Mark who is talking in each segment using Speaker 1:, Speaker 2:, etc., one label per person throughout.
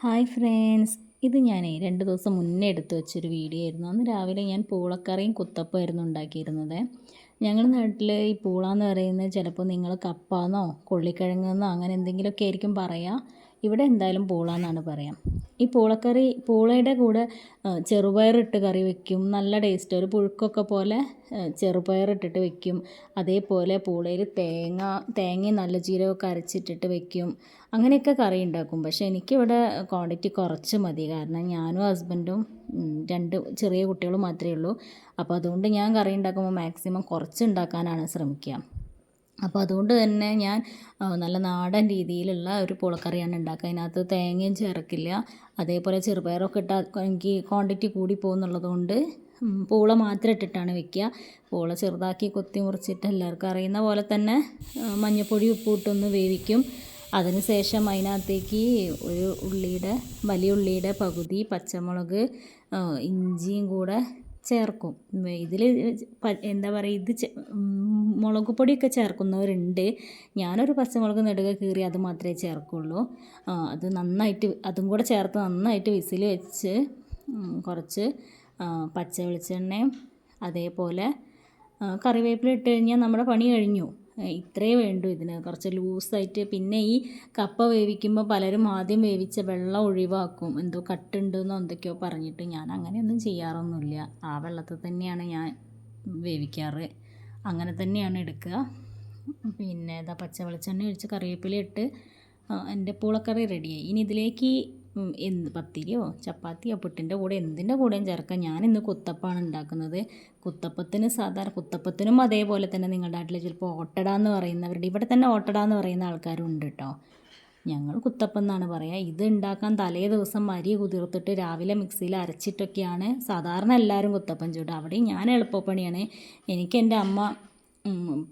Speaker 1: Hi friends. ഇത് ഞാൻ രണ്ട് ദിവസം മുന്നേ എടുത്ത് വെച്ചൊരു വീഡിയോ ആയിരുന്നു. അന്ന് രാവിലെ ഞാൻ പൂളക്കറിയും കുത്തപ്പമായിരുന്നു ഉണ്ടാക്കിയിരുന്നത്. ഞങ്ങളുടെ നാട്ടിൽ ഈ പൂള എന്ന് പറയുന്നത് ചിലപ്പോൾ നിങ്ങൾ കപ്പാന്നോ കൊള്ളിക്കിഴങ്ങെന്നോ അങ്ങനെ എന്തെങ്കിലുമൊക്കെ ആയിരിക്കും പറയുക ഇവിടെ എന്തായാലും പൂള എന്നാണ് പറയാം. ഈ പൂളക്കറി പൂളയുടെ കൂടെ ചെറുപയറിട്ട് കറി വെക്കും. നല്ല ടേസ്റ്റ്. ഒരു പുഴുക്കൊക്കെ പോലെ ചെറുപയറിട്ടിട്ട് വെക്കും. അതേപോലെ പൂളയിൽ തേങ്ങ തേങ്ങയും നല്ല ജീരകമൊക്കെ അരച്ചിട്ടിട്ട് വെക്കും. അങ്ങനെയൊക്കെ കറി ഉണ്ടാക്കും. പക്ഷേ എനിക്കിവിടെ ക്വാണ്ടിറ്റി കുറച്ച് മതി. കാരണം ഞാനും ഹസ്ബൻഡും രണ്ട് ചെറിയ കുട്ടികളും മാത്രമേ ഉള്ളൂ. അപ്പോൾ അതുകൊണ്ട് ഞാൻ കറി ഉണ്ടാക്കുമ്പോൾ മാക്സിമം കുറച്ച് ഉണ്ടാക്കാനാണ് ശ്രമിക്കുക. അപ്പോൾ അതുകൊണ്ട് തന്നെ ഞാൻ നല്ല നാടൻ രീതിയിലുള്ള ഒരു പുളക്കറിയാണ് ഉണ്ടാക്കുക. അതിനകത്ത് തേങ്ങയും ചേർക്കില്ല. അതേപോലെ ചെറുപയറൊക്കെ ഇട്ടാൽ എനിക്ക് ക്വാണ്ടിറ്റി കൂടി പോകുന്നുള്ളത് കൊണ്ട് പൂള മാത്രം ഇട്ടിട്ടാണ് വെക്കുക. പൂള ചെറുതാക്കി കൊത്തി മുറിച്ചിട്ട് എല്ലാവർക്കും അറിയുന്ന പോലെ തന്നെ മഞ്ഞൾപ്പൊടി ഉപ്പിട്ടൊന്ന് വേവിക്കും. അതിന് ശേഷം അതിനകത്തേക്ക് ഒരു ഉള്ളിയുടെ വലിയ ഉള്ളിയുടെ പകുതി പച്ചമുളക് ഇഞ്ചിയും കൂടെ ചേർക്കും. ഇതിൽ എന്താ പറയുക ഇത് മുളക് പൊടിയൊക്കെ ചേർക്കുന്നവരുണ്ട്. ഞാനൊരു പച്ചമുളക് നെടുക കീറി അത് മാത്രമേ ചേർക്കുള്ളൂ. അത് നന്നായിട്ട് അതും കൂടെ ചേർത്ത് നന്നായിട്ട് വിസിൽ വെച്ച് കുറച്ച് പച്ച വെളിച്ചെണ്ണയും അതേപോലെ കറിവേപ്പില ഇട്ട് കഴിഞ്ഞാൽ നമ്മുടെ പണി കഴിഞ്ഞു. ഇത്രയേ വേണ്ടൂ ഇതിന്. കുറച്ച് ലൂസായിട്ട് പിന്നെ ഈ കപ്പ വേവിക്കുമ്പോൾ പലരും ആദ്യം വേവിച്ച വെള്ളം ഒഴിവാക്കും. എന്തോ കട്ടുണ്ടെന്നോ എന്തൊക്കെയോ പറഞ്ഞിട്ട് ഞാൻ അങ്ങനെയൊന്നും ചെയ്യാറൊന്നുമില്ല. ആ വെള്ളത്തിൽ തന്നെയാണ് ഞാൻ വേവിക്കാറ്. അങ്ങനെ തന്നെയാണ് എടുക്കുക. പിന്നെ ഇതാ പച്ച വെളിച്ചെണ്ണ ഒഴിച്ച് കറിവേപ്പില ഇട്ട് എന്റെ പൂളക്കറി റെഡിയായി. ഇനി ഇതിലേക്ക് എന്ത് പത്തിരിയോ? ചപ്പാത്തിയോ? പുട്ടിന്റെ കൂടെ എന്തിന്റെ കൂടെയും ചേർക്കാം. ഇന്ന് കുത്തപ്പമാണ് ഉണ്ടാക്കുന്നത്. കുത്തപ്പത്തിന് സാധാരണ കുത്തപ്പത്തിനും അതേപോലെ തന്നെ നിങ്ങളുടെ നാട്ടിൽ ചിലപ്പോൾ ഓട്ടട എന്ന് പറയുന്നവരുടെ ഇവിടെ തന്നെ ഓട്ടട എന്ന് പറയുന്ന ആൾക്കാരുണ്ട് കേട്ടോ ഞങ്ങൾ കുത്തപ്പം എന്നാണ് പറയുക ഇത് ഉണ്ടാക്കാൻ തലേ ദിവസം അരി കുതിർത്തിട്ട് രാവിലെ മിക്സിയിൽ അരച്ചിട്ടൊക്കെയാണ് സാധാരണ എല്ലാവരും കുത്തപ്പം ചൂടുക. അവിടെയും ഞാൻ എളുപ്പപ്പണിയാണ്. എനിക്ക് എന്റെ അമ്മ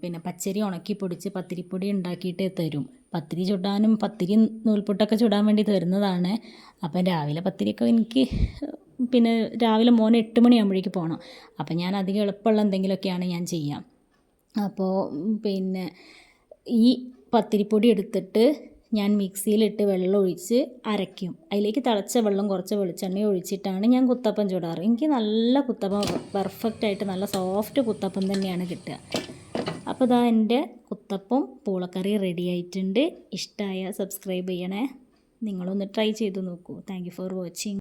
Speaker 1: പിന്നെ പച്ചരി ഉണക്കി പൊടിച്ച് പത്തിരിപ്പൊടി ഉണ്ടാക്കിയിട്ട് തരും. പത്തിരി ചുടാനും പത്തിരി നൂൽപുട്ടൊക്കെ ചുടാൻ വേണ്ടി തരുന്നതാണ്. അപ്പം രാവിലെ പത്തിരിയൊക്കെ എനിക്ക് പിന്നെ രാവിലെ മോൻ എട്ട് മണിയാകുമ്പോഴേക്ക് പോകണം അപ്പം ഞാൻ അധികം എളുപ്പമുള്ള എന്തെങ്കിലുമൊക്കെയാണ് ഞാൻ ചെയ്യാം. അപ്പോൾ പിന്നെ ഈ പത്തിരിപ്പൊടി എടുത്തിട്ട് ഞാൻ മിക്സിയിലിട്ട് വെള്ളം ഒഴിച്ച് അരയ്ക്കും. അതിലേക്ക് തിളച്ച വെള്ളം കുറച്ച് വെളിച്ചെണ്ണ ഒഴിച്ചിട്ടാണ് ഞാൻ കുത്തപ്പം ചൂടാറ്. എനിക്ക് നല്ല കുത്തപ്പം പെർഫെക്റ്റായിട്ട് നല്ല സോഫ്റ്റ് കുത്തപ്പം തന്നെയാണ് കിട്ടുക. അപ്പോൾ ഇതാ എന്റെ കുത്തപ്പം പൂളക്കറി റെഡി ആയിട്ടുണ്ട്. ഇഷ്ടമായ സബ്സ്ക്രൈബ് ചെയ്യണേ. നിങ്ങളൊന്ന് ട്രൈ ചെയ്ത് നോക്കൂ. Thank for watching